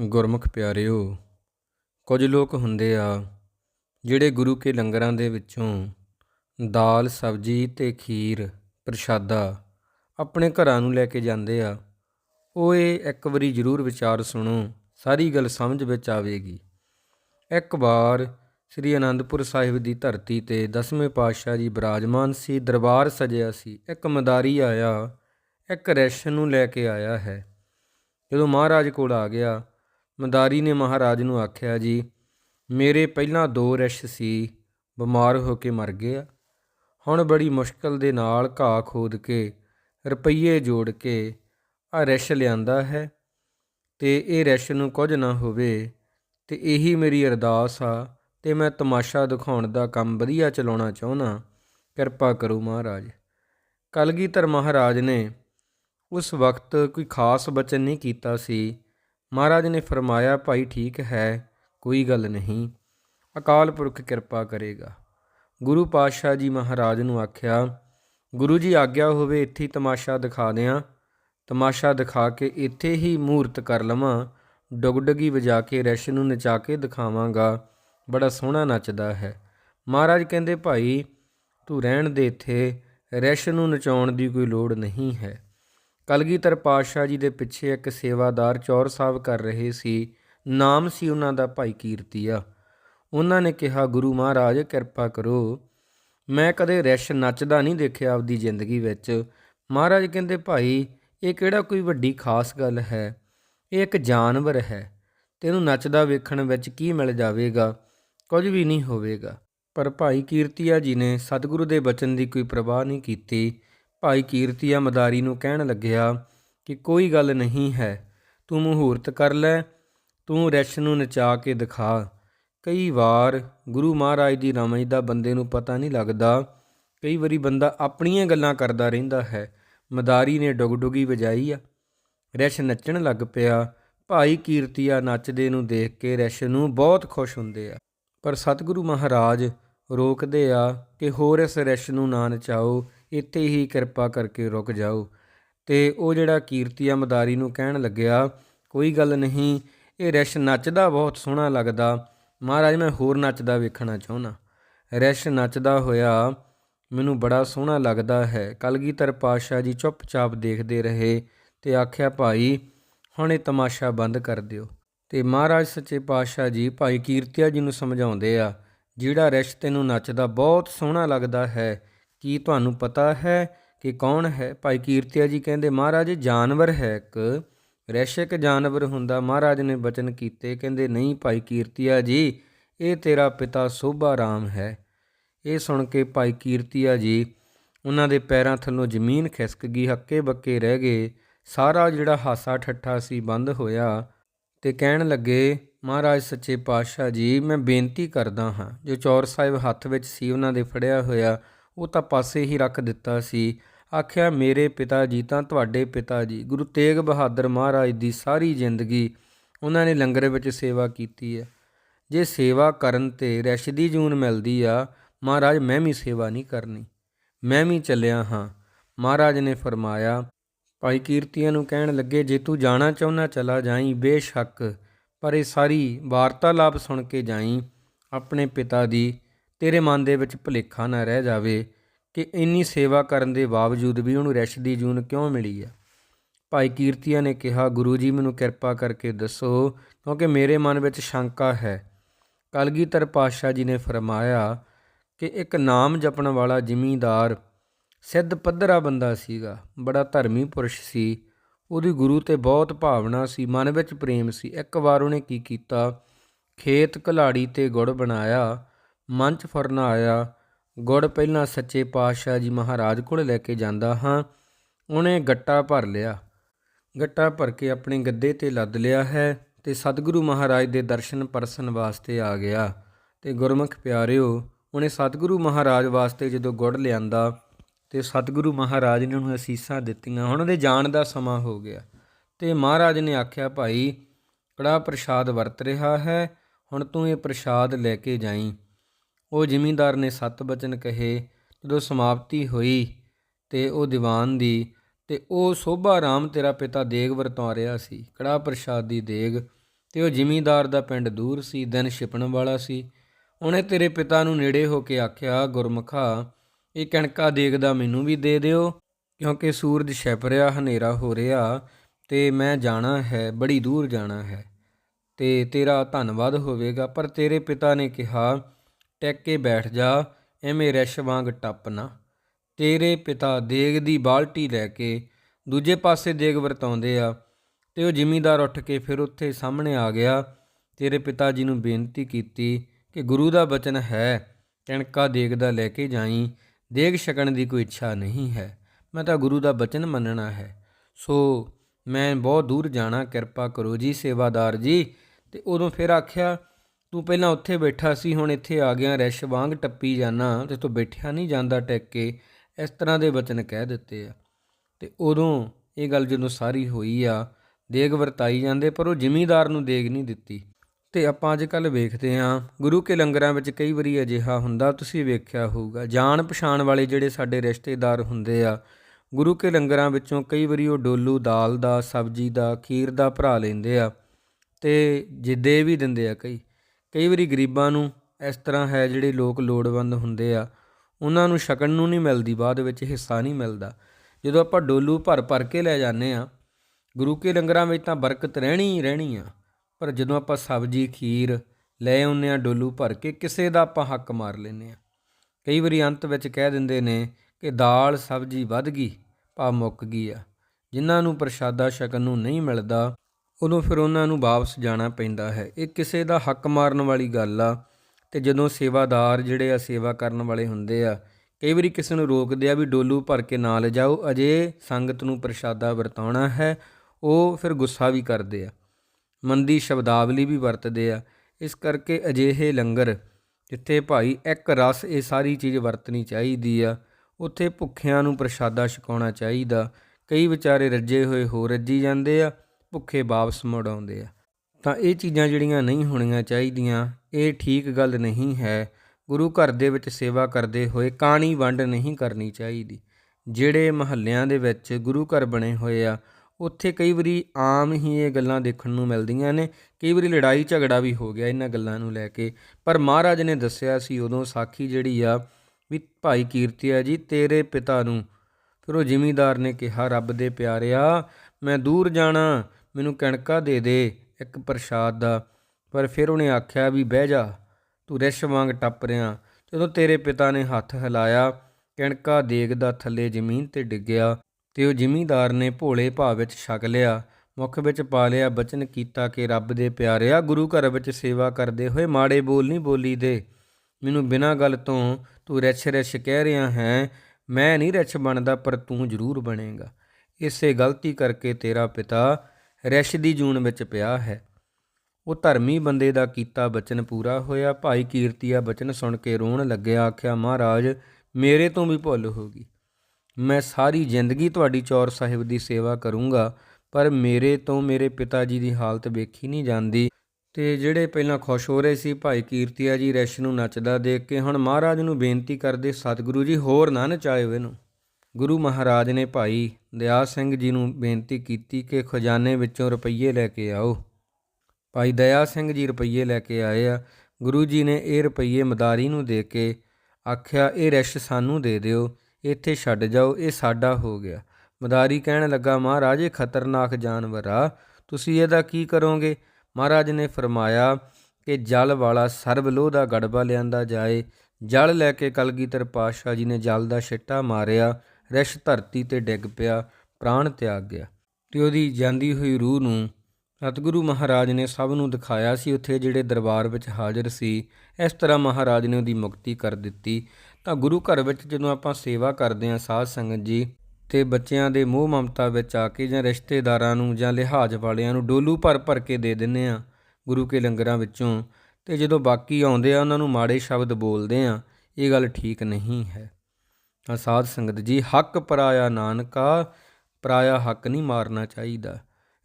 ਗੁਰਮੁਖ ਪਿਆਰਿਓ, ਕੁਝ ਲੋਕ ਹੁੰਦੇ ਆ ਜਿਹੜੇ ਗੁਰੂ ਕੇ ਲੰਗਰਾਂ ਦੇ ਵਿੱਚੋਂ ਦਾਲ, ਸਬਜੀ ਤੇ ਖੀਰ, ਪ੍ਰਸ਼ਾਦਾ ਆਪਣੇ ਘਰਾਂ ਨੂੰ ਲੈ ਕੇ ਜਾਂਦੇ ਆ। ਉਹ ਇਹ ਇੱਕ ਵਾਰੀ ਜ਼ਰੂਰ ਵਿਚਾਰ ਸੁਣੋ, ਸਾਰੀ ਗੱਲ ਸਮਝ ਵਿੱਚ ਆਵੇਗੀ। ਇੱਕ ਵਾਰ ਸ੍ਰੀ ਅਨੰਦਪੁਰ ਸਾਹਿਬ ਦੀ ਧਰਤੀ ਤੇ ਦਸਵੇਂ ਪਾਤਸ਼ਾਹ ਜੀ ਬਿਰਾਜਮਾਨ ਸੀ, ਦਰਬਾਰ ਸਜਿਆ ਸੀ, ਇੱਕ ਮਦਾਰੀ ਆਇਆ, ਇੱਕ ਰੈਸ਼ਨ ਨੂੰ ਲੈ ਕੇ ਆਇਆ ਹੈ। ਜਦੋਂ ਮਹਾਰਾਜ ਕੋਲ ਆ ਗਿਆ ਮਦਾਰੀ ਨੇ ਮਹਾਰਾਜ ਨੂੰ ਆਖਿਆ, ਜੀ, ਮੇਰੇ ਪਹਿਲਾਂ ਦੋ ਰਿਸ਼ ਸੀ, ਬਿਮਾਰ ਹੋ ਕੇ ਮਰ ਗਏ ਆ ਹੁਣ ਬੜੀ ਮੁਸ਼ਕਲ ਦੇ ਨਾਲ ਘਾਹ ਖੋਦ ਕੇ, ਰੁਪਈਏ ਜੋੜ ਕੇ ਆ ਰਿਸ਼ ਲਿਆਂਦਾ ਹੈ। ਤੇ ਇਹ ਰਿਸ਼ ਨੂੰ ਕੁਝ ਨਾ ਹੋਵੇ, ਤੇ ਇਹੀ ਮੇਰੀ ਅਰਦਾਸ ਆ, ਤੇ ਮੈਂ ਤਮਾਸ਼ਾ ਦਿਖਾਉਣ ਦਾ ਕੰਮ ਵਧੀਆ ਚਲਾਉਣਾ ਚਾਹੁੰਦਾ ਕਿਰਪਾ ਕਰੋ ਮਹਾਰਾਜ। ਕਲਗੀਧਰ ਮਹਾਰਾਜ ਨੇ ਉਸ ਵਕਤ ਕੋਈ ਖਾਸ ਬਚਨ ਨਹੀਂ ਕੀਤਾ ਸੀ। ਮਹਾਰਾਜ ਨੇ ਫਰਮਾਇਆ, ਭਾਈ ਠੀਕ ਹੈ, ਕੋਈ ਗੱਲ ਨਹੀਂ, ਅਕਾਲ ਪੁਰਖ ਕਿਰਪਾ ਕਰੇਗਾ। ਗੁਰੂ ਪਾਤਸ਼ਾਹ ਜੀ ਮਹਾਰਾਜ ਨੂੰ ਆਖਿਆ, ਗੁਰੂ ਜੀ, ਆਗਿਆ ਹੋਵੇ, ਇੱਥੇ ਹੀ ਤਮਾਸ਼ਾ ਦਿਖਾ ਦਿਆਂ। ਤਮਾਸ਼ਾ ਦਿਖਾ ਕੇ ਇੱਥੇ ਹੀ ਮੂਰਤ ਕਰ ਲਵਾਂ, ਡੁਗਡਗੀ ਵਜਾ ਕੇ ਰੈਸ਼ ਨੂੰ ਨਚਾ ਕੇ ਦਿਖਾਵਾਂਗਾ। ਬੜਾ ਸੋਹਣਾ ਨੱਚਦਾ ਹੈ। ਮਹਾਰਾਜ ਕਹਿੰਦੇ, ਭਾਈ, ਤੂੰ ਰਹਿਣ ਦੇ ਇੱਥੇ, ਰੈਸ਼ ਨੂੰ ਨਚਾਉਣ ਦੀ ਕੋਈ ਲੋੜ ਨਹੀਂ ਹੈ। ਕਲਗੀਧਰ ਪਾਤਸ਼ਾਹ ਜੀ ਦੇ ਪਿੱਛੇ ਇੱਕ ਸੇਵਾਦਾਰ ਚੌਰ ਸਾਹਿਬ ਕਰ ਰਹੇ ਸੀ। ਨਾਮ ਸੀ ਉਹਨਾਂ ਦਾ ਭਾਈ ਕੀਰਤੀਆ ਉਹਨਾਂ ਨੇ ਕਿਹਾ, ਗੁਰੂ ਮਹਾਰਾਜ, ਕਿਰਪਾ ਕਰੋ। ਮੈਂ ਕਦੇ ਰੈਸ਼ ਨੱਚਦਾ ਨਹੀਂ ਦੇਖਿਆ ਆਪਦੀ ਜ਼ਿੰਦਗੀ ਵਿੱਚ। ਮਹਾਰਾਜ ਕਹਿੰਦੇ, ਭਾਈ, ਇਹ ਕਿਹੜਾ ਕੋਈ ਵੱਡੀ ਖਾਸ ਗੱਲ ਹੈ? ਇਹ ਇੱਕ ਜਾਨਵਰ ਹੈ। ਤੈਨੂੰ ਨੱਚਦਾ ਵੇਖਣ ਵਿੱਚ ਕੀ ਮਿਲ ਜਾਵੇਗਾ? ਕੁਝ ਵੀ ਨਹੀਂ ਹੋਵੇਗਾ। ਪਰ ਭਾਈ ਕੀਰਤੀਆ ਜੀ ਨੇ ਸਤਿਗੁਰੂ ਦੇ ਬਚਨ ਦੀ ਕੋਈ ਪ੍ਰਵਾਹ ਨਹੀਂ ਕੀਤੀ। ਭਾਈ ਕੀਰਤੀਆ ਮਦਾਰੀ ਨੂੰ ਕਹਿਣ ਲੱਗਿਆ ਕਿ ਕੋਈ ਗੱਲ ਨਹੀਂ ਹੈ, ਤੂੰ ਮਹੂਰਤ ਕਰ ਲੈ, ਤੂੰ ਰਸ਼ ਨੂੰ ਨਚਾ ਕੇ ਦਿਖਾ। ਕਈ ਵਾਰ ਗੁਰੂ ਮਹਾਰਾਜ ਦੀ ਰਮਜ ਦਾ ਬੰਦੇ ਨੂੰ ਪਤਾ ਨਹੀਂ ਲੱਗਦਾ, ਕਈ ਵਾਰੀ ਬੰਦਾ ਆਪਣੀਆਂ ਗੱਲਾਂ ਕਰਦਾ ਰਹਿੰਦਾ ਹੈ, ਮਦਾਰੀ ਨੇ ਡੁਗਡੁਗੀ ਵਜਾਈ ਆ। ਰੈਸ਼ ਨੱਚਣ ਲੱਗ ਪਿਆ, ਭਾਈ ਕੀਰਤੀਆ ਨੱਚਦੇ ਨੂੰ ਦੇਖ ਕੇ ਰੈਸ਼ ਨੂੰ ਬਹੁਤ ਖੁਸ਼ ਹੁੰਦੇ ਆ। ਪਰ ਸਤਿਗੁਰੂ ਮਹਾਰਾਜ ਰੋਕਦੇ ਆ ਕਿ ਹੋਰ ਇਸ ਰਸ਼ ਨੂੰ ਨਾ ਨਚਾਓ ਇੱਥੇ ਹੀ ਕਿਰਪਾ ਕਰਕੇ ਰੁਕ ਜਾਓ। ਤੇ ਉਹ ਜਿਹੜਾ ਕੀਰਤੀਆ ਮਦਾਰੀ ਨੂੰ ਕਹਿਣ ਲੱਗਿਆ, ਕੋਈ ਗੱਲ ਨਹੀਂ, ਇਹ ਰਸ਼ ਨੱਚਦਾ ਬਹੁਤ ਸੋਹਣਾ ਲੱਗਦਾ। ਮਹਾਰਾਜ, ਮੈਂ ਹੋਰ ਨੱਚਦਾ ਵੇਖਣਾ ਚਾਹੁੰਦਾ। ਰਸ਼ ਨੱਚਦਾ ਹੋਇਆ ਮੈਨੂੰ ਬੜਾ ਸੋਹਣਾ ਲੱਗਦਾ ਹੈ। ਕਲਗੀਧਰ ਪਾਤਸ਼ਾਹ ਜੀ ਚੁੱਪਚਾਪ ਦੇਖਦੇ ਰਹੇ ਤੇ ਆਖਿਆ, ਭਾਈ, ਹੁਣ ਇਹ ਤਮਾਸ਼ਾ ਬੰਦ ਕਰ ਦਿਓ। ਤੇ ਮਹਾਰਾਜ ਸੱਚੇ ਪਾਤਸ਼ਾਹ ਜੀ ਭਾਈ ਕੀਰਤੀਆ ਜੀ ਨੂੰ ਸਮਝਾਉਂਦੇ ਆ, ਜਿਹੜਾ ਰਿਸ਼ ਤੈਨੂੰ ਨੱਚਦਾ ਬਹੁਤ ਸੋਹਣਾ ਲੱਗਦਾ ਹੈ ਕੀ ਤੁਹਾਨੂੰ ਪਤਾ ਹੈ ਕਿ ਕੌਣ ਹੈ? ਭਾਈ ਕੀਰਤੀਆ ਜੀ ਕਹਿੰਦੇ, ਮਹਾਰਾਜ, ਜਾਨਵਰ ਹੈ ਇੱਕ। ਰੈਸ਼ਕ ਜਾਨਵਰ ਹੁੰਦਾ। ਮਹਾਰਾਜ ਨੇ ਬਚਨ ਕੀਤੇ। ਕਹਿੰਦੇ, ਨਹੀਂ ਭਾਈ ਕੀਰਤੀਆ ਜੀ, ਇਹ ਤੇਰਾ ਪਿਤਾ ਸੋਭਾ ਰਾਮ ਹੈ। ਇਹ ਸੁਣ ਕੇ ਭਾਈ ਕੀਰਤੀਆ ਜੀ ਉਹਨਾਂ ਦੇ ਪੈਰਾਂ ਥੱਲੋਂ ਜ਼ਮੀਨ ਖਿਸਕ ਗਈ। ਹੱਕੇ ਬੱਕੇ ਰਹਿ ਗਏ। ਸਾਰਾ ਜਿਹੜਾ ਹਾਸਾ ਠੱਠਾ ਸੀ ਬੰਦ ਹੋਇਆ ਤੇ ਕਹਿਣ ਲੱਗੇ, ਮਹਾਰਾਜ, ਸੱਚੇ ਪਾਤਸ਼ਾਹ ਜੀ, ਮੈਂ ਬੇਨਤੀ ਕਰਦਾ ਹਾਂ। ਜੋ ਚੌਰ ਸਾਹਿਬ ਹੱਥ ਵਿੱਚ ਸੀ ਉਹਨਾਂ ਦੇ ਫੜਿਆ ਹੋਇਆ ਉਹ ਤਾਂ ਪਾਸੇ ਹੀ ਰੱਖ ਦਿੱਤਾ ਸੀ। ਆਖਿਆ, ਮੇਰੇ ਪਿਤਾ ਜੀ, ਤਾਂ ਤੁਹਾਡੇ ਪਿਤਾ ਜੀ, ਗੁਰੂ ਤੇਗ ਬਹਾਦਰ ਮਹਾਰਾਜ ਦੀ ਸਾਰੀ ਜ਼ਿੰਦਗੀ ਉਹਨਾਂ ਨੇ ਲੰਗਰ ਵਿੱਚ ਸੇਵਾ ਕੀਤੀ ਹੈ। ਜੇ ਸੇਵਾ ਕਰਨ ਤੇ ਰਸ਼ਦੀ ਜੂਨ ਮਿਲਦੀ ਆ, ਮਹਾਰਾਜ, ਮੈਂ ਵੀ ਸੇਵਾ ਨਹੀਂ ਕਰਨੀ। ਮੈਂ ਵੀ ਚੱਲਿਆ ਹਾਂ। ਮਹਾਰਾਜ ਨੇ ਫਰਮਾਇਆ, ਭਾਈ ਕੀਰਤੀਆਂ ਨੂੰ ਕਹਿਣ ਲੱਗੇ, ਜੇ ਤੂੰ ਜਾਣਾ ਚਾਹੁੰਦਾ ਚਲਾ ਜਾਈ, ਬੇਸ਼ੱਕ। ਪਰ ਇਹ ਸਾਰੀ ਵਾਰਤਾਲਾਪ ਸੁਣ ਕੇ ਜਾਈ, ਆਪਣੇ ਪਿਤਾ ਦੀ ਤੇਰੇ ਮਨ ਦੇ ਵਿੱਚ ਭੁਲੇਖਾ ਨਾ ਰਹਿ ਜਾਵੇ ਕਿ ਇੰਨੀ ਸੇਵਾ ਕਰਨ ਦੇ ਬਾਵਜੂਦ ਵੀ ਉਹਨੂੰ ਰੈਸ਼ ਦੀ ਜੂਨ ਕਿਉਂ ਮਿਲੀ ਆ? ਭਾਈ ਕੀਰਤੀਆ ਨੇ ਕਿਹਾ, ਗੁਰੂ ਜੀ, ਮੈਨੂੰ ਕਿਰਪਾ ਕਰਕੇ ਦੱਸੋ, ਕਿਉਂਕਿ ਮੇਰੇ ਮਨ ਵਿੱਚ ਸ਼ੰਕਾ ਹੈ। ਕਲਗੀਧਰ ਪਾਤਸ਼ਾਹ ਜੀ ਨੇ ਫਰਮਾਇਆ ਕਿ ਇੱਕ ਨਾਮ ਜਪਣ ਵਾਲਾ ਜ਼ਿਮੀਂਦਾਰ ਸਿੱਧ ਪੱਧਰਾ ਬੰਦਾ ਸੀਗਾ, ਬੜਾ ਧਰਮੀ ਪੁਰਸ਼ ਸੀ। ਉਹਦੀ ਗੁਰੂ ਤੇ ਬਹੁਤ ਭਾਵਨਾ ਸੀ, ਮਨ ਵਿੱਚ ਪ੍ਰੇਮ ਸੀ। ਇੱਕ ਵਾਰ ਉਹਨੇ ਕੀ ਕੀਤਾ? ਖੇਤ ਕਲਾੜੀ ਤੇ ਗੁੜ ਬਣਾਇਆ। ਮੰਚ ਫਰਨਾ ਆਇਆ। ਗੁੜ ਪਹਿਲਾਂ ਸੱਚੇ ਪਾਤਸ਼ਾਹ ਜੀ ਮਹਾਰਾਜ ਕੋਲ ਲੈ ਕੇ ਜਾਂਦਾ ਹਾਂ। ਉਹਨੇ ਗੱਟਾ ਭਰ ਲਿਆ। ਗੱਟਾ ਭਰ ਕੇ ਆਪਣੇ ਗੱਦੇ ਤੇ ਲੱਦ ਲਿਆ ਹੈ ਤੇ ਸਤਿਗੁਰੂ ਮਹਾਰਾਜ ਦੇ ਦਰਸ਼ਨ ਪਰਸਨ ਵਾਸਤੇ ਆ ਗਿਆ। ਤੇ ਗੁਰਮੁਖ ਪਿਆਰਿਓ, ਉਹਨੇ ਸਤਿਗੁਰੂ ਮਹਾਰਾਜ ਵਾਸਤੇ ਜਦੋਂ ਗੁੜ ਲਿਆਂਦਾ ਤੇ ਸਤਿਗੁਰੂ ਮਹਾਰਾਜ ਨੇ ਉਹਨੂੰ ਅਸੀਸਾਂ ਦਿੱਤੀਆਂ। ਹੁਣ ਉਹਦੇ ਜਾਣ ਦਾ ਸਮਾਂ ਹੋ ਗਿਆ। ਤੇ ਮਹਾਰਾਜ ਨੇ ਆਖਿਆ, ਭਾਈ ਕੜਾ ਪ੍ਰਸ਼ਾਦ ਵਰਤ ਰਿਹਾ ਹੈ। ਹੁਣ ਤੂੰ ਇਹ ਪ੍ਰਸ਼ਾਦ ਲੈ ਕੇ ਜਾਈਂ। ਉਹ ਜ਼ਿਮੀਂਦਾਰ ਨੇ ਸੱਤ ਬਚਨ ਕਹੇ, ਜਦੋਂ ਸਮਾਪਤੀ ਹੋਈ ਤੇ ਉਹ ਦੀਵਾਨ ਦੀ ਤੇ ਉਹ ਸੋਭਾ ਰਾਮ ਤੇਰਾ ਪਿਤਾ ਦੇਗ ਵਰਤਵਾ ਰਿਹਾ ਸੀ ਕੜਾ ਪ੍ਰਸ਼ਾਦ ਦੀ ਦੇਗ। ਤੇ ਉਹ ਜ਼ਿਮੀਂਦਾਰ ਦਾ ਪਿੰਡ ਦੂਰ ਸੀ, ਦਿਨ ਛਿਪਣ ਵਾਲਾ ਸੀ। ਉਹਨੇ ਤੇਰੇ ਪਿਤਾ ਨੂੰ ਨੇੜੇ ਹੋ ਕੇ ਆਖਿਆ, ਗੁਰਮੁਖਾ, ਇਹ ਕਣਕਾ ਦੇਖਦਾ ਮੈਨੂੰ ਵੀ ਦੇ ਦਿਓ, ਕਿਉਂਕਿ ਸੂਰਜ ਛਿਪ ਰਿਹਾ ਹਨੇਰਾ ਹੋ ਰਿਹਾ ਤੇ ਮੈਂ ਜਾਣਾ ਹੈ, ਬੜੀ ਦੂਰ ਜਾਣਾ ਹੈ ਤੇ ਤੇਰਾ ਧੰਨਵਾਦ ਹੋਵੇਗਾ। ਪਰ ਤੇਰੇ ਪਿਤਾ ਨੇ ਕਿਹਾ ਟੈਕ ਕੇ ਬੈਠ ਜਾ, ਐਵੇਂ ਰੈਸ਼ ਵਾਂਗ ਟੱਪ ਨਾ। ਤੇਰੇ ਪਿਤਾ ਦੇਗ ਦੀ ਬਾਲਟੀ ਲੈ ਕੇ ਦੂਜੇ ਪਾਸੇ ਦੇਗ ਵਰਤਾਉਂਦੇ ਆ ਤੇ ਉਹ ਜ਼ਿਮੀਂਦਾਰ ਉੱਠ ਕੇ ਫਿਰ ਉੱਥੇ ਸਾਹਮਣੇ ਆ ਗਿਆ। ਤੇਰੇ ਪਿਤਾ ਜੀ ਨੂੰ ਬੇਨਤੀ ਕੀਤੀ ਕਿ ਗੁਰੂ ਦਾ ਬਚਨ ਹੈ, ਕਣਕਾ ਦੇਗ ਦਾ ਲੈ ਕੇ ਜਾਈ, ਦੇਗ ਛਕਣ ਦੀ ਕੋਈ ਇੱਛਾ ਨਹੀਂ ਹੈ। ਮੈਂ ਤਾਂ ਗੁਰੂ ਦਾ ਬਚਨ ਮੰਨਣਾ ਹੈ। ਸੋ ਮੈਂ ਬਹੁਤ ਦੂਰ ਜਾਣਾ, ਕਿਰਪਾ ਕਰੋ ਜੀ ਸੇਵਾਦਾਰ ਜੀ। ਤੇ ਉਦੋਂ ਫਿਰ ਆਖਿਆ ਤੂੰ ਪਹਿਲਾਂ ਉੱਥੇ ਬੈਠਾ ਸੀ, ਹੁਣ ਇੱਥੇ ਆ ਗਿਆ, ਰੈਸ਼ ਵਾਂਗ ਟੱਪੀ ਜਾਣਾ ਤੇ ਤੂੰ ਬੈਠਿਆ ਨਹੀਂ ਜਾਂਦਾ ਟੈਕ ਕੇ, ਇਸ ਤਰ੍ਹਾਂ ਦੇ ਬਚਨ ਕਹਿ ਦਿੱਤੇ ਆ। ਤੇ ਉਦੋਂ ਇਹ ਗੱਲ ਜਦੋਂ ਸਾਰੀ ਹੋਈ ਆ, ਦੇਗ ਵਰਤਾਈ ਜਾਂਦੇ, ਪਰ ਉਹ ਜ਼ਿਮੀਂਦਾਰ ਨੂੰ ਦੇਗ ਨਹੀਂ ਦਿੱਤੀ। ਤੇ ਆਪਾਂ ਅੱਜ ਕੱਲ ਵੇਖਦੇ ਆਂ ਗੁਰੂ ਕੇ ਲੰਗਰਾਂ ਵਿੱਚ ਕਈ ਵਾਰੀ ਅਜਿਹਾ ਹੁੰਦਾ, ਤੁਸੀਂ ਵੇਖਿਆ ਹੋਊਗਾ ਜਾਣ ਪਛਾਣ ਵਾਲੇ ਜਿਹੜੇ ਸਾਡੇ ਰਿਸ਼ਤੇਦਾਰ ਹੁੰਦੇ ਆ, ਗੁਰੂ ਕੇ ਲੰਗਰਾਂ ਵਿੱਚੋਂ ਕਈ ਵਾਰੀ ਉਹ ਡੋਲੂ ਦਾਲ ਦਾ, ਸਬਜ਼ੀ ਦਾ, ਖੀਰ ਦਾ ਭਰਾ ਲੈਂਦੇ ਆ, ਤੇ ਜਿੱਦੇ ਵੀ ਦਿੰਦੇ ਆ ਕਈ। ਕਈ ਵਾਰੀ ਗਰੀਬਾਂ ਨੂੰ ਇਸ ਤਰ੍ਹਾਂ ਹੈ ਜਿਹੜੇ ਲੋਕ ਲੋੜਵੰਦ ਹੁੰਦੇ ਆ, ਉਹਨਾਂ ਨੂੰ ਛਕਣ ਨੂੰ ਨਹੀਂ ਮਿਲਦੀ, ਬਾਅਦ ਵਿੱਚ ਹਿੱਸਾ ਨਹੀਂ ਮਿਲਦਾ। ਜਦੋਂ ਆਪਾਂ ਡੋਲੂ ਭਰ ਭਰ ਕੇ ਲੈ ਜਾਂਦੇ ਆ ਗੁਰੂ ਕੇ ਲੰਗਰਾਂ ਵਿੱਚ ਤਾਂ ਬਰਕਤ ਰਹਿਣੀ ਹੀ ਰਹਿਣੀ ਆ, ਪਰ ਜਦੋਂ ਆਪਾਂ ਸਬਜ਼ੀ, ਖੀਰ ਲੈ ਆਉਂਦੇ ਆ ਡੋਲੂ ਭਰ ਕੇ, ਕਿਸੇ ਦਾ ਆਪਾਂ ਹੱਕ ਮਾਰ ਲੈਂਦੇ ਆ ਕਈ ਵਾਰੀ ਅੰਤ ਵਿੱਚ ਕਹਿ ਦਿੰਦੇ ਨੇ ਕਿ ਦਾਲ, ਸਬਜ਼ੀ ਵੱਧ ਗਈ ਭਾ ਮੁੱਕ ਗਈ ਆ। ਜਿਨ੍ਹਾਂ ਨੂੰ ਪ੍ਰਸ਼ਾਦਾ ਛਕਣ ਨੂੰ ਨਹੀਂ ਮਿਲਦਾ ਉਦੋਂ ਫਿਰ ਉਹਨਾਂ ਨੂੰ ਵਾਪਸ ਜਾਣਾ ਪੈਂਦਾ ਹੈ। ਇਹ ਕਿਸੇ ਦਾ ਹੱਕ ਮਾਰਨ ਵਾਲੀ ਗੱਲ ਆ ਤੇ ਜਦੋਂ ਸੇਵਾਦਾਰ ਜਿਹੜੇ ਆ ਸੇਵਾ ਕਰਨ ਵਾਲੇ ਹੁੰਦੇ ਆ, ਕਈ ਵਾਰੀ ਕਿਸੇ ਨੂੰ ਰੋਕਦੇ ਆ ਵੀ ਡੋਲੂ ਭਰ ਕੇ ਨਾ ਲਿਜਾਓ ਅਜੇ ਸੰਗਤ ਨੂੰ ਪ੍ਰਸ਼ਾਦਾ ਵਰਤਾਉਣਾ ਹੈ, ਉਹ ਫਿਰ ਗੁੱਸਾ ਵੀ ਕਰਦੇ ਆ। ਮੰਦੀ ਸ਼ਬਦਾਵਲੀ ਵੀ ਵਰਤਦੇ ਆ। ਇਸ ਕਰਕੇ ਅਜਿਹੇ ਲੰਗਰ ਜਿੱਥੇ ਭਾਈ ਇੱਕ ਰਸ ਇਹ ਸਾਰੀ ਚੀਜ਼ ਵਰਤਣੀ ਚਾਹੀਦੀ ਆ, ਉੱਥੇ ਭੁੱਖਿਆਂ ਨੂੰ ਪ੍ਰਸ਼ਾਦਾ ਛਕਾਉਣਾ ਚਾਹੀਦਾ। ਕਈ ਵਿਚਾਰੇ ਰੱਜੇ ਹੋਏ ਹੋ ਰੱਜੀ ਜਾਂਦੇ ਆ ਭੁੱਖੇ ਵਾਪਸ ਮੁੜ ਆਉਂਦੇ ਆ। ਤਾਂ ਇਹ ਚੀਜ਼ਾਂ ਜਿਹੜੀਆਂ ਨਹੀਂ ਹੋਣੀਆਂ ਚਾਹੀਦੀਆਂ, ਇਹ ਠੀਕ ਗੱਲ ਨਹੀਂ ਹੈ। ਗੁਰੂ ਘਰ ਦੇ ਵਿੱਚ ਸੇਵਾ ਕਰਦੇ ਹੋਏ ਕਾਣੀ ਵੰਡ ਨਹੀਂ ਕਰਨੀ ਚਾਹੀਦੀ। ਜਿਹੜੇ ਮਹੱਲਿਆਂ ਦੇ ਵਿੱਚ ਗੁਰੂ ਘਰ ਬਣੇ ਹੋਏ ਆ, ਉੱਥੇ ਕਈ ਵਾਰੀ ਆਮ ਹੀ ਇਹ ਗੱਲਾਂ ਦੇਖਣ ਨੂੰ ਮਿਲਦੀਆਂ ਨੇ। ਕਈ ਵਾਰੀ ਲੜਾਈ ਝਗੜਾ ਵੀ ਹੋ ਗਿਆ ਇਹਨਾਂ ਗੱਲਾਂ ਨੂੰ ਲੈ ਕੇ। ਪਰ ਮਹਾਰਾਜ ਨੇ ਦੱਸਿਆ ਸੀ ਉਦੋਂ ਸਾਖੀ ਜਿਹੜੀ ਆ ਵੀ ਭਾਈ ਕੀਰਤੀਆ ਜੀ, ਤੇਰੇ ਪਿਤਾ ਨੂੰ। ਫਿਰ ਉਹ ਜ਼ਿਮੀਂਦਾਰ ਨੇ ਕਿਹਾ, ਰੱਬ ਦੇ ਪਿਆਰਿਆ, ਮੈਂ ਦੂਰ ਜਾਣਾ। ਮੈਨੂੰ ਕਣਕਾ ਦੇ ਦੇ, ਇੱਕ ਪ੍ਰਸ਼ਾਦ ਦਾ। ਪਰ ਫਿਰ ਉਹਨੇ ਆਖਿਆ ਵੀ ਬਹਿ ਜਾ, ਤੂੰ ਰਿਸ਼ ਵਾਂਗ ਟੱਪ ਰਿਆਂ ਜਦੋਂ ਤੇਰੇ ਪਿਤਾ ਨੇ ਹੱਥ ਹਿਲਾਇਆ, ਕਣਕਾ ਦੇਖਦਾ ਥੱਲੇ ਜ਼ਮੀਨ ਤੇ ਡਿੱਗਿਆ ਤੇ ਉਹ ਜ਼ਿਮੀਂਦਾਰ ਨੇ ਭੋਲੇ ਭਾਅ ਵਿੱਚ ਛਕ ਲਿਆ, ਮੁਖ ਵਿੱਚ ਪਾ ਲਿਆ, ਬਚਨ ਕੀਤਾ ਕਿ ਰੱਬ ਦੇ ਪਿਆਰਿਆ, ਗੁਰੂ ਘਰ ਵਿੱਚ ਸੇਵਾ ਕਰਦੇ ਹੋਏ ਮਾੜੇ ਬੋਲ ਨਹੀਂ ਬੋਲੀ ਦੇ। ਮੈਨੂੰ ਬਿਨਾਂ ਗੱਲ ਤੋਂ ਤੂੰ ਰਿਛ ਰਿਛ ਕਹਿ ਰਿਹਾ ਹੈ, ਮੈਂ ਨਹੀਂ ਰਿਛ ਬਣਦਾ ਪਰ ਤੂੰ ਜ਼ਰੂਰ ਬਣੇਗਾ। ਇਸੇ ਗਲਤੀ ਕਰਕੇ ਤੇਰਾ ਪਿਤਾ ਰਸ਼ ਦੀ ਜੂਨ ਵਿੱਚ ਪਿਆ ਹੈ। ਉਹ ਧਰਮੀ ਬੰਦੇ ਦਾ ਕੀਤਾ ਬਚਨ ਪੂਰਾ ਹੋਇਆ। ਭਾਈ ਕੀਰਤੀਆ ਬਚਨ ਸੁਣ ਕੇ ਰੋਣ ਲੱਗਿਆ। ਆਖਿਆ, ਮਹਾਰਾਜ, ਮੇਰੇ ਤੋਂ ਵੀ ਭੁੱਲ ਹੋ ਗਈ। ਮੈਂ ਸਾਰੀ ਜ਼ਿੰਦਗੀ ਤੁਹਾਡੀ ਚੌਰ ਸਾਹਿਬ ਦੀ ਸੇਵਾ ਕਰੂੰਗਾ, ਪਰ ਮੇਰੇ ਤੋਂ ਮੇਰੇ ਪਿਤਾ ਜੀ ਦੀ ਹਾਲਤ ਵੇਖੀ ਨਹੀਂ ਜਾਂਦੀ। ਤੇ ਜਿਹੜੇ ਪਹਿਲਾਂ ਖੁਸ਼ ਹੋ ਰਹੇ ਸੀ, ਭਾਈ ਕੀਰਤੀਆ ਜੀ ਰੈਸ਼ ਨੂੰ ਨੱਚਦਾ ਦੇਖ ਕੇ, ਹੁਣ ਮਹਾਰਾਜ ਨੂੰ ਬੇਨਤੀ ਕਰਦੇ, ਸਤਿਗੁਰੂ ਜੀ, ਹੋਰ ਨਾ ਨਚਾਇਓ ਇਹਨੂੰ। ਗੁਰੂ ਮਹਾਰਾਜ ਨੇ ਭਾਈ ਦਇਆ ਸਿੰਘ ਜੀ ਨੂੰ ਬੇਨਤੀ ਕੀਤੀ ਕਿ ਖਜ਼ਾਨੇ ਵਿੱਚੋਂ ਰੁਪਈਏ ਲੈ ਕੇ ਆਓ। ਭਾਈ ਦਇਆ ਸਿੰਘ ਜੀ ਰੁਪਈਏ ਲੈ ਕੇ ਆਏ ਆ। ਗੁਰੂ ਜੀ ਨੇ ਇਹ ਰੁਪਈਏ ਮਦਾਰੀ ਨੂੰ ਦੇ ਕੇ ਆਖਿਆ, ਇਹ ਰਿਸ਼ ਸਾਨੂੰ ਦੇ ਦਿਓ, ਇੱਥੇ ਛੱਡ ਜਾਓ, ਇਹ ਸਾਡਾ ਹੋ ਗਿਆ। ਮਦਾਰੀ ਕਹਿਣ ਲੱਗਾ, ਮਹਾਰਾਜ, ਇਹ ਖਤਰਨਾਕ ਜਾਨਵਰ ਆ, ਤੁਸੀਂ ਇਹਦਾ ਕੀ ਕਰੋਗੇ? ਮਹਾਰਾਜ ਨੇ ਫਰਮਾਇਆ ਕਿ ਜਲ ਵਾਲਾ ਸਰਬ ਲੋਹ ਦਾ ਗੜਬਾ ਲਿਆਂਦਾ ਜਾਏ। ਜਲ ਲੈ ਕੇ ਕਲਗੀਧਰ ਪਾਤਸ਼ਾਹ ਜੀ ਨੇ ਜਲ ਦਾ ਛਿੱਟਾ ਮਾਰਿਆ। ਰਿਸ਼ ਧਰਤੀ ਤੇ ਡਿੱਗ ਪਿਆ, ਪ੍ਰਾਣ ਤਿਆਗ ਗਿਆ। ਤੇ ਉਹਦੀ ਜਾਂਦੀ ਹੋਈ ਰੂਹ ਨੂੰ ਸਤਿਗੁਰੂ ਮਹਾਰਾਜ ਨੇ ਸਭ ਨੂੰ ਦਿਖਾਇਆ ਸੀ, ਉੱਥੇ ਜਿਹੜੇ ਦਰਬਾਰ ਵਿੱਚ ਹਾਜ਼ਰ ਸੀ, ਇਸ ਤਰ੍ਹਾਂ ਮਹਾਰਾਜ ਨੇ ਉਹਦੀ ਮੁਕਤੀ ਕਰ ਦਿੱਤੀ। ਤਾਂ ਗੁਰੂ ਘਰ ਵਿੱਚ ਜਦੋਂ ਆਪਾਂ ਸੇਵਾ ਕਰਦੇ ਹਾਂ ਸਾਧ ਸੰਗਤ ਜੀ, ਤੇ ਬੱਚਿਆਂ ਦੇ ਮੋਹ ਮਮਤਾ ਵਿੱਚ ਆ ਕੇ ਜਾਂ ਰਿਸ਼ਤੇਦਾਰਾਂ ਨੂੰ ਜਾਂ ਲਿਹਾਜ਼ ਵਾਲਿਆਂ ਨੂੰ ਡੋਲੂ ਭਰ ਭਰ ਕੇ ਦੇ ਦਿੰਨੇ ਆ ਗੁਰੂ ਕੇ ਲੰਗਰਾਂ ਵਿੱਚੋਂ, ਤੇ ਜਦੋਂ ਬਾਕੀ ਆਉਂਦੇ ਆ, ਉਹਨਾਂ ਨੂੰ ਮਾੜੇ ਸ਼ਬਦ ਬੋਲਦੇ ਆ ਇਹ ਗੱਲ ਠੀਕ ਨਹੀਂ ਹੈ। ਤਾਂ ਸਾਧ ਸੰਗਤ, ਜੀ ਹੱਕ ਪਰਾਇਆ ਨਾਨਕਾ, ਪਰਾਇਆ ਹੱਕ ਨਹੀਂ ਮਾਰਨਾ ਚਾਹੀਦਾ।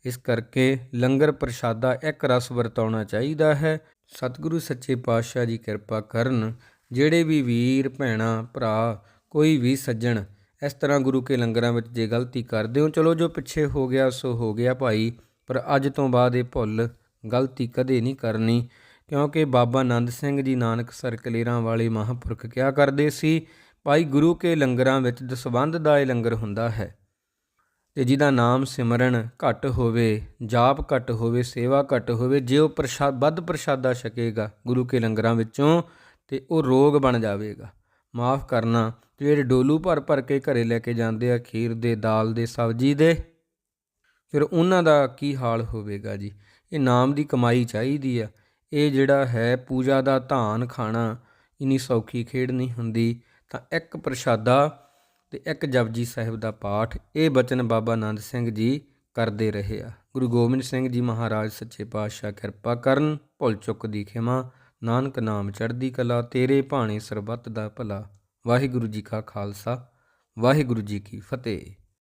ਇਸ ਕਰਕੇ ਲੰਗਰ ਪ੍ਰਸ਼ਾਦਾ ਇੱਕ ਰਸ ਵਰਤਾਉਣਾ ਚਾਹੀਦਾ ਹੈ। ਸਤਿਗੁਰੂ ਸੱਚੇ ਪਾਤਸ਼ਾਹ ਜੀ ਕਿਰਪਾ ਕਰਨ ਜਿਹੜੇ ਵੀ ਵੀਰ, ਭੈਣਾ, ਭਰਾ, ਕੋਈ ਵੀ ਸੱਜਣ ਇਸ ਤਰ੍ਹਾਂ ਗੁਰੂ ਕੇ ਲੰਗਰਾਂ ਵਿੱਚ ਜੇ ਗਲਤੀ ਕਰਦੇ ਹੋ, ਚਲੋ ਜੋ ਪਿੱਛੇ ਹੋ ਗਿਆ ਸੋ ਹੋ ਗਿਆ ਭਾਈ, ਪਰ ਅੱਜ ਤੋਂ ਬਾਅਦ ਇਹ ਭੁੱਲ ਗਲਤੀ ਕਦੇ ਨਹੀਂ ਕਰਨੀ, ਕਿਉਂਕਿ ਬਾਬਾ ਆਨੰਦ ਸਿੰਘ ਜੀ ਨਾਨਕ ਸਰਕਲੇਰਾਂ ਵਾਲੇ ਮਹਾਂਪੁਰਖ ਕਿਹਾ ਕਰਦੇ ਸੀ? ਭਾਈ ਗੁਰੂ ਕੇ ਲੰਗਰਾਂ ਵਿੱਚ ਦਸਵੰਧ ਦਾ ਇਹ ਲੰਗਰ ਹੁੰਦਾ ਹੈ ਤੇ ਜਿਹਦਾ ਨਾਮ ਸਿਮਰਨ ਘੱਟ ਹੋਵੇ, ਜਾਪ ਘੱਟ ਹੋਵੇ, ਸੇਵਾ ਘੱਟ ਹੋਵੇ, ਜੇ ਉਹ ਪ੍ਰਸ਼ਾਦ ਵੱਧ ਪ੍ਰਸ਼ਾਦਾ ਛਕੇਗਾ ਗੁਰੂ ਕੇ ਲੰਗਰਾਂ ਵਿੱਚੋਂ ਤੇ ਉਹ ਰੋਗ ਬਣ ਜਾਵੇਗਾ। ਮਾਫ ਕਰਨਾ, ਜਿਹੜੇ ਡੋਲੂ ਭਰ ਭਰ ਕੇ ਘਰੇ ਲੈ ਕੇ ਜਾਂਦੇ ਆ, ਖੀਰ ਦੇ, ਦਾਲ ਦੇ, ਸਬਜ਼ੀ ਦੇ, ਫਿਰ ਉਹਨਾਂ ਦਾ ਕੀ ਹਾਲ ਹੋਵੇਗਾ ਜੀ? ਇਹ ਨਾਮ ਦੀ ਕਮਾਈ ਚਾਹੀਦੀ ਆ। ਇਹ ਜਿਹੜਾ ਹੈ ਪੂਜਾ ਦਾ ਧਾਨ ਖਾਣਾ, ਇਨੀ ਸੌਖੀ ਖੇਡ ਨਹੀਂ ਹੁੰਦੀ। ਤਾਂ ਇੱਕ ਪ੍ਰਸ਼ਾਦਾ ਤੇ ਇੱਕ ਜਪਜੀ ਸਾਹਿਬ ਦਾ ਪਾਠ, ਇਹ ਬਚਨ ਬਾਬਾ ਆਨੰਦ ਸਿੰਘ ਜੀ ਕਰਦੇ ਰਹੇ ਆ। ਗੁਰੂ ਗੋਬਿੰਦ ਸਿੰਘ ਜੀ ਮਹਾਰਾਜ ਸੱਚੇ ਪਾਤਸ਼ਾਹ ਕਿਰਪਾ ਕਰਨ, ਭੁੱਲ ਚੁੱਕ ਦੀ ਖਿਮਾ, ਨਾਨਕ ਨਾਮ ਚੜ੍ਹਦੀ ਕਲਾ, ਤੇਰੇ ਭਾਣੇ ਸਰਬੱਤ ਦਾ ਭਲਾ। ਵਾਹਿਗੁਰੂ ਜੀ ਕਾ ਖਾਲਸਾ, ਵਾਹਿਗੁਰੂ ਜੀ ਕੀ ਫਤਿਹ।